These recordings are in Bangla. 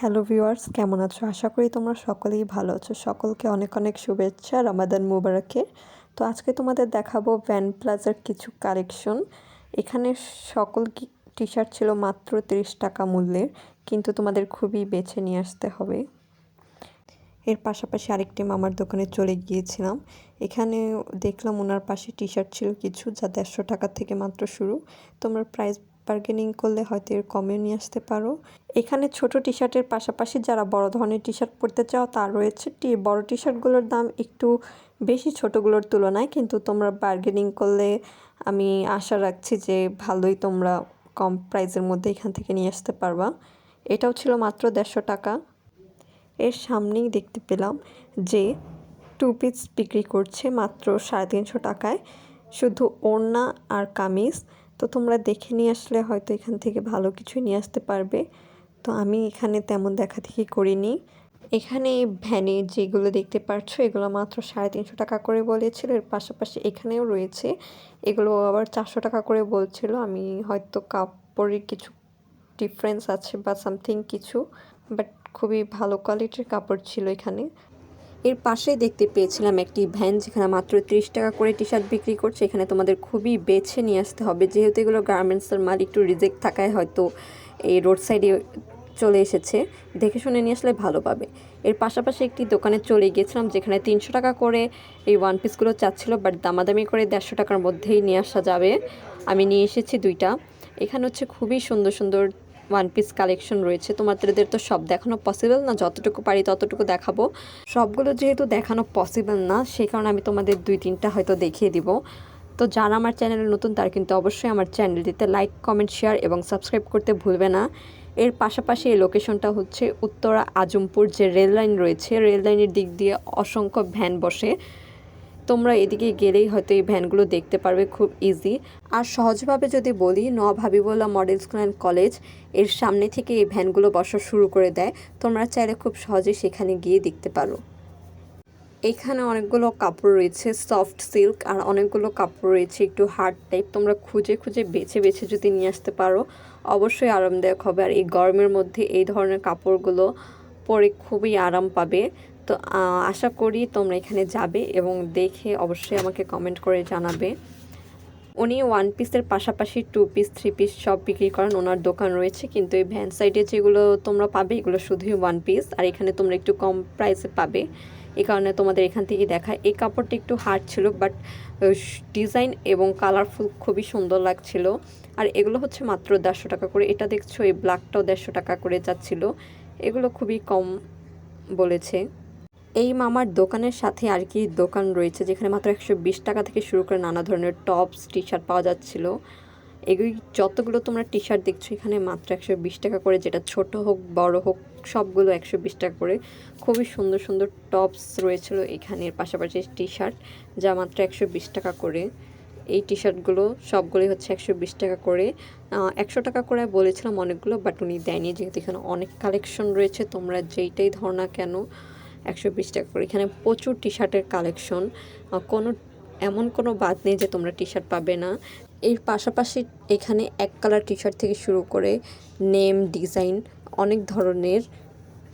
হ্যালো ভিউয়ার্স কেমন আছো? আশা করি তোমরা সকলেই ভালো আছো। সকলকে অনেক অনেক শুভেচ্ছা রামাদান মুবারকে তো আজকে তোমাদের দেখাবো ভ্যান প্লাজার কিছু কালেকশন এখানে সকল টি শার্ট ছিল মাত্র তিরিশ টাকা মূল্যের, কিন্তু তোমাদের খুবই বেছে নিয়ে আসতে হবে। এর পাশাপাশি আরেকটি মামার দোকানে চলে গিয়েছিলাম। এখানে দেখলাম ওনার পাশে টি শার্ট ছিল কিছু, যা দেড়শো টাকা থেকে মাত্র শুরু। তোমরা প্রাইস বার্গেনিং করলে হয়তো এর কমে নিয়ে আসতে পারো। এখানে ছোট টি শার্টের পাশাপাশি যারা বড় ধরনের টি শার্ট পরতে চাও, তার রয়েছে টি, বড় টি শার্টগুলোর দাম একটু বেশি ছোটোগুলোর তুলনায়, কিন্তু তোমরা বার্গেনিং করলে আমি আশা রাখছি যে ভালোই তোমরা কম প্রাইসের মধ্যে এখান থেকে নিয়ে আসতে পারবা। এটাও ছিল মাত্র দেড়শো টাকা। এর সামনেই দেখতে পেলাম যে টু পিস বিক্রি করছে মাত্র সাড়ে তিনশো টাকায়। শুধু ওড়না আর কামিজ। তো তোমরা দেখে নিয়ে আসলে হয়তো এখান থেকে ভালো কিছু নিয়ে আসতে পারবে। তো আমি এখানে তেমন দেখা দেখি করিনি। এখানে ভ্যানে যেগুলো দেখতে পাচ্ছ এগুলো মাত্র সাড়ে তিনশো টাকা করে বলেছিল। এর পাশাপাশি এখানেও রয়েছে। এগুলো আবার চারশো টাকা করে বলছিল। আমি হয়তো কাপড়ের কিছু ডিফারেন্স আছে বা সামথিং কিছু বাট খুবই ভালো কোয়ালিটির কাপড় ছিল এখানে। এর পাশেই দেখতে পেয়েছিলাম একটি ভ্যান যেখানে মাত্র ত্রিশ টাকা করে টি শার্ট বিক্রি করছে। এখানে তোমাদের খুবই বেছে নিয়ে আসতে হবে। যেহেতু এগুলো গার্মেন্টসের মাল, একটু রিজেক্ট থাকায় হয়তো এই রোড সাইডে চলে এসেছে। দেখে শুনে নিয়ে আসলে ভালো পাবে। এর পাশাপাশি একটি দোকানে চলে গিয়েছিলাম যেখানে তিনশো টাকা করে এই ওয়ান পিসগুলো চাচ্ছিলো বাট দামাদামি করে দেড়শো টাকার মধ্যেই নিয়ে আসা যাবে। আমি নিয়ে এসেছি দুইটা। এখানে হচ্ছে খুবই সুন্দর সুন্দর ওয়ান পিস কালেকশন রয়েছে। তোমাদের তো সব দেখানো পসিবল না? যতটুকু পারি ততটুকু দেখাবো। সবগুলো যেহেতু দেখানো পসিবল না সেই কারণে আমি তোমাদের দুই, তিনটা হয়তো দেখিয়ে দিব। তো যারা আমার চ্যানেলে নতুন, তার কিন্তু অবশ্যই আমার চ্যানেলটিতে লাইক কমেন্ট শেয়ার এবং সাবস্ক্রাইব করতে ভুলবে না। এর পাশাপাশি এই লোকেশনটা হচ্ছে উত্তরা আজমপুর যে রেল লাইন রয়েছে রেল লাইনের দিক দিয়ে অসংখ্য ভ্যান বসে। তোমরা এদিকে গেলেই হয়তো এই ভ্যানগুলো দেখতে পারবে খুব ইজি আর সহজভাবে যদি বলি নোয়া ভাবিবোলা মডেল স্কুল অ্যান্ড কলেজের সামনে থেকে এই ভ্যানগুলো বসা শুরু করে দেয়। তোমরা চাইলে খুব সহজেই সেখানে গিয়ে দেখতে পারো। এখানে অনেকগুলো কাপড় রয়েছে সফট সিল্ক আর অনেকগুলো কাপড় রয়েছে একটু হার্ড টাইপ তোমরা খুঁজে খুঁজে বেছে বেছে যদি নিয়ে আসতে পারো, অবশ্যই আরামদায়ক হবে। আর এই গরমের মধ্যে এই ধরনের কাপড়গুলো পরে খুবই আরাম পাবে। তো আশা করি তোমরা এখানে যাবে এবং দেখে অবশ্যই আমাকে কমেন্ট করে জানাবে। উনি ওয়ান পিসের পাশাপাশি টু পিস থ্রি পিস সব বিক্রি করেন, ওনার দোকান রয়েছে, কিন্তু এই ভ্যান সাইডে যেগুলো তোমরা পাবে, এগুলো শুধুই ওয়ান পিস আর এখানে তোমরা একটু কম প্রাইসে পাবে। এই কারণে তোমাদের এখান থেকে দেখায় এই কাপড়টা একটু হার্ড ছিল বাট ডিজাইন এবং কালারফুল খুবই সুন্দর লাগছিল। আর এগুলো হচ্ছে মাত্র দেড়শো টাকা করে। এটা দেখছ, এই ব্ল্যাকটাও দেড়শো টাকা করে যাচ্ছিল। এগুলো খুবই কম বলেছে। এই মামার দোকানের সাথে আর কি দোকান রয়েছে, যেখানে মাত্র একশো বিশ টাকা থেকে শুরু করে নানা ধরনের টপস টি শার্ট পাওয়া যাচ্ছিল। এগুলি যতগুলো তোমরা টি শার্ট দেখছ, এখানে মাত্র একশো বিশ টাকা করে, যেটা ছোট হোক, বড় হোক, সবগুলো একশো বিশ টাকা করে। খুবই সুন্দর সুন্দর টপস রয়েছিল এখানের পাশাপাশি টি শার্ট যা মাত্র একশো বিশ টাকা করে। এই টি শার্টগুলো সবগুলোই হচ্ছে একশো বিশ টাকা করে। একশো টাকা করে বলেছিলাম অনেকগুলো, বাট উনি দেয়নি, যেহেতু এখানে অনেক কালেকশন রয়েছে, তোমরা যেইটাই ধর না কেন একশো বিশ টাকা করে। এখানে প্রচুর টি শার্টের কালেকশন কোনো, এমন কোনো বাদ নেই যে তোমরা টি শার্ট পাবে না। এর পাশাপাশি এখানে এক কালার টি শার্ট থেকে শুরু করে নেম ডিজাইন অনেক ধরনের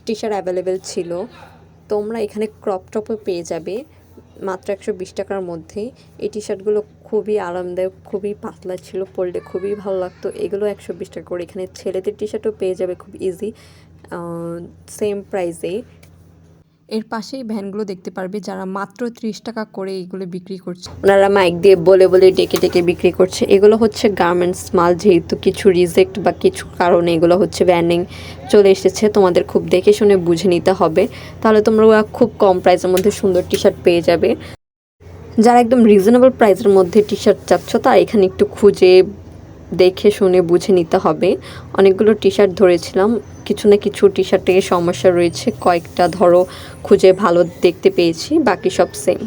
টি শার্ট অ্যাভেলেবেল ছিল। তোমরা এখানে ক্রপ টপও পেয়ে যাবে মাত্র একশো বিশ টাকার মধ্যে। এই টি শার্টগুলো খুবই আরামদায়ক, খুবই পাতলা ছিল, পরলে খুবই ভালো লাগতো। এগুলো একশো বিশ টাকা করে। এখানে ছেলেদের টি শার্টও পেয়ে যাবে খুব ইজি সেম প্রাইসে এর পাশেই ভ্যানগুলো দেখতে পারবে যারা মাত্র ত্রিশ টাকা করে এগুলো বিক্রি করছে। ওনারা মাইক দিয়ে বলে বলে ডেকে ডেকে বিক্রি করছে। এগুলো হচ্ছে গার্মেন্টস মাল যেহেতু কিছু রিজেক্ট বা কিছু কারণে এগুলো হচ্ছে ব্যানিং চলে এসেছে, তোমাদের খুব দেখে শুনে বুঝে নিতে হবে। তাহলে তোমরা খুব কম প্রাইসের মধ্যে সুন্দর টি শার্ট পেয়ে যাবে। যারা একদম রিজনেবল প্রাইসের মধ্যে টি শার্ট চাচ্ছ, তারা এখানে একটু খুঁজে দেখে, শুনে, বুঝে নিতে হবে। অনেকগুলো টি শার্ট ধরেছিলাম। কিছু না কিছু টি শার্টে সমস্যা রয়েছে। কয়েকটা ধরো খুঁজে ভালো দেখতে পেয়েছি, বাকি সব সেম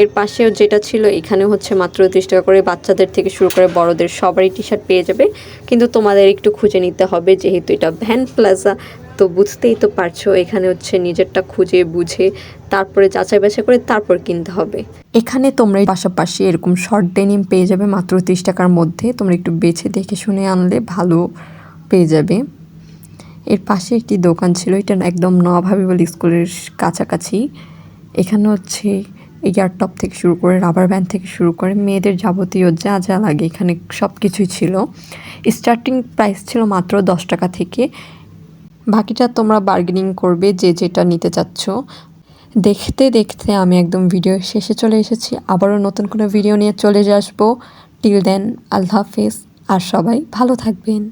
এর পাশেও যেটা ছিল এখানে হচ্ছে মাত্র ত্রিশ টাকা করে বাচ্চাদের থেকে শুরু করে বড়দের সবারই টি শার্ট পেয়ে যাবে। কিন্তু তোমাদের একটু খুঁজে নিতে হবে, যেহেতু এটা ভ্যান প্লাজা, তো বুঝতেই তো পারছ, এখানে হচ্ছে নিজেরটা খুঁজে বুঝে, তারপরে যাচাই বাছাই করে তারপর কিনতে হবে। এখানে তোমরা পাশাপাশি এরকম শর্ট ডেনিম পেয়ে যাবে, মাত্র ত্রিশ টাকার মধ্যে। তোমরা একটু বেছে দেখে শুনে আনলে ভালো পেয়ে যাবে। এর পাশে একটি দোকান ছিল, এটা একদম নওয়াব হাবিবুল স্কুলের কাছাকাছি। এখানে হচ্ছে টপ থেকে শুরু করে রাবার ব্যান্ড থেকে শুরু করে মেয়েদের যাবতীয় যা যা লাগে এখানে সব কিছুই ছিল। স্টার্টিং প্রাইস ছিল মাত্র দশ টাকা থেকে। বাকিটা তোমরা বার্গেনিং করবে যে যেটা নিতে চাচ্ছ। দেখতে দেখতে আমি একদম ভিডিও শেষে চলে এসেছি। আবারও নতুন কোনো ভিডিও নিয়ে চলে আসব। টিল দেন আল্লাহ হাফেজ। আর সবাই ভালো থাকবেন।